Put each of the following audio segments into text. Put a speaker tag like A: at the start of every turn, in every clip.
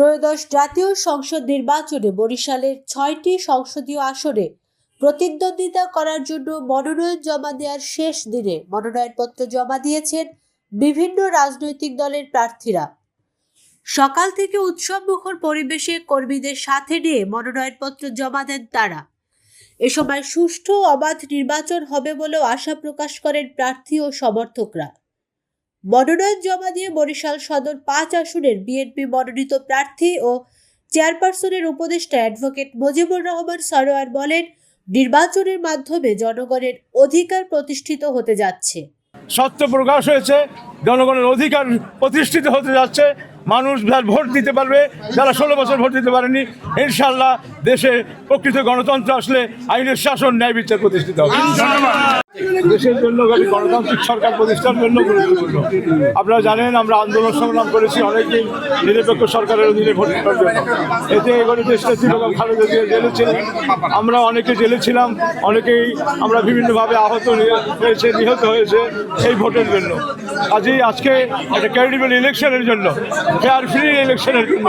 A: ত্রয়োদশ জাতীয় সংসদ নির্বাচনে বরিশালের ছয়টি সংসদীয় আসনে প্রতিদ্বন্দ্বিতা করার জন্য মনোনয়ন জমা দেওয়ার শেষ দিনে মনোনয়নপত্র জমা দিয়েছেন বিভিন্ন রাজনৈতিক দলের প্রার্থীরা। সকাল থেকে উৎসব মুখর পরিবেশে কর্মীদের সাথে নিয়ে মনোনয়নপত্র জমা দেন তারা। এ সময় সুষ্ঠু অবাধ নির্বাচন হবে বলেও আশা প্রকাশ করেন প্রার্থী ও সমর্থকরা। মনোনয়ন জমা দিয়ে বরিশাল সদর পাঁচ আসনের বিএনপি মনোনীত প্রার্থী ও চেয়ারপারসনের উপদেষ্টা অ্যাডভোকেট মজিবুর রহমান সরোয়ার বলেন, নির্বাচনের মাধ্যমে জনগণের অধিকার প্রতিষ্ঠিত হতে যাচ্ছে।
B: সত্য প্রকাশ হয়েছে, জনগণের অধিকার প্রতিষ্ঠিত হতে যাচ্ছে। মানুষ ভোট দিতে পারবে, যারা ষোলো বছর ভোট দিতে পারেনি ইনশাল্লাহ দেশে প্রকৃত গণতন্ত্র আসলে আইনের শাসন ন্যায় বিচার প্রতিষ্ঠিত হবে। দেশের জন্য গণতান্ত্রিক সরকার প্রতিষ্ঠার জন্য গুরুত্বপূর্ণ। আপনারা জানেন, আমরা আন্দোলন সংগ্রাম করেছি অনেকদিন, নিরপেক্ষ সরকারের অধীনে ভোট করার জন্য। এতে এগোলে দেশটা ছিল খালেদা জিয়া জেলে ছিলেন। আমরা অনেকে জেলে ছিলাম, অনেকেই আমরা বিভিন্নভাবে আহত হয়েছে, নিহত হয়েছে এই ভোটের জন্য। কাজেই আজকে একটা ক্যারিডিবল ইলেকশনের জন্য ফেয়ার ফ্রি ইলেকশনের জন্য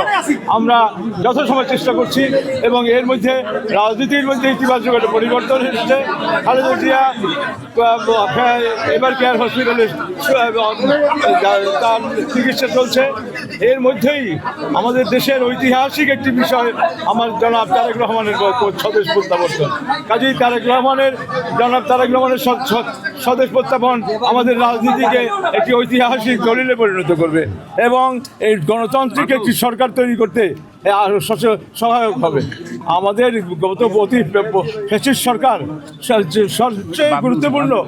B: আমরা যথাসময় চেষ্টা করছি এবং এর মধ্যে রাজনীতির মধ্যে ইতিবাচক একটা পরিবর্তন এসেছে। খালেদা জিয়া এবার কেয়ার হসপিটালে তার চিকিৎসা চলছে। এর মধ্যেই আমাদের দেশের ঐতিহাসিক একটি বিষয় আমার জনাব তারেক রহমানের স্বদেশ প্রত্যাবর্তন। কাজেই তারেক রহমানের, জনাব তারেক রহমানের স্বদেশ প্রত্যাবর্তন আমাদের রাজনীতিকে একটি ঐতিহাসিক দলিলে পরিণত করবে এবং এই গণতান্ত্রিক একটি সরকার তৈরি করতে সচ- সহায়ক হবে। আমাদের গত অতি সরকার সবচেয়ে গুরুত্বপূর্ণ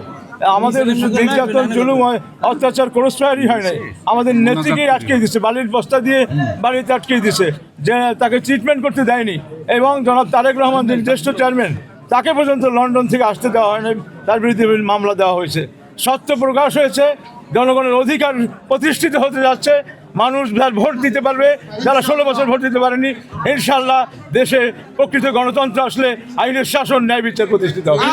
B: আমাদের নির্যাতন জুলুম হয়, অত্যাচার কোনো স্ট্রায়ারই হয় নাই। আমাদের নেত্রীকেই আটকে দিচ্ছে বালির বস্তা দিয়ে বাড়িতে আটকে দিচ্ছে যে তাকে ট্রিটমেন্ট করতে দেয়নি। এবং জনাব তারেক রহমান যিনি জ্যেষ্ঠ চেয়ারম্যান তাকে পর্যন্ত লন্ডন থেকে আসতে দেওয়া হয়নি তার বিরুদ্ধে মামলা দেওয়া হয়েছে। সত্য প্রকাশ হয়েছে জনগণের অধিকার প্রতিষ্ঠিত হতে যাচ্ছে মানুষ যার ভোট দিতে পারবে যারা ষোলো বছর ভোট দিতে পারেনি ইনশাল্লাহ দেশে প্রকৃত গণতন্ত্র আসলে আইনের শাসন ন্যায় বিচার প্রতিষ্ঠিত হবে।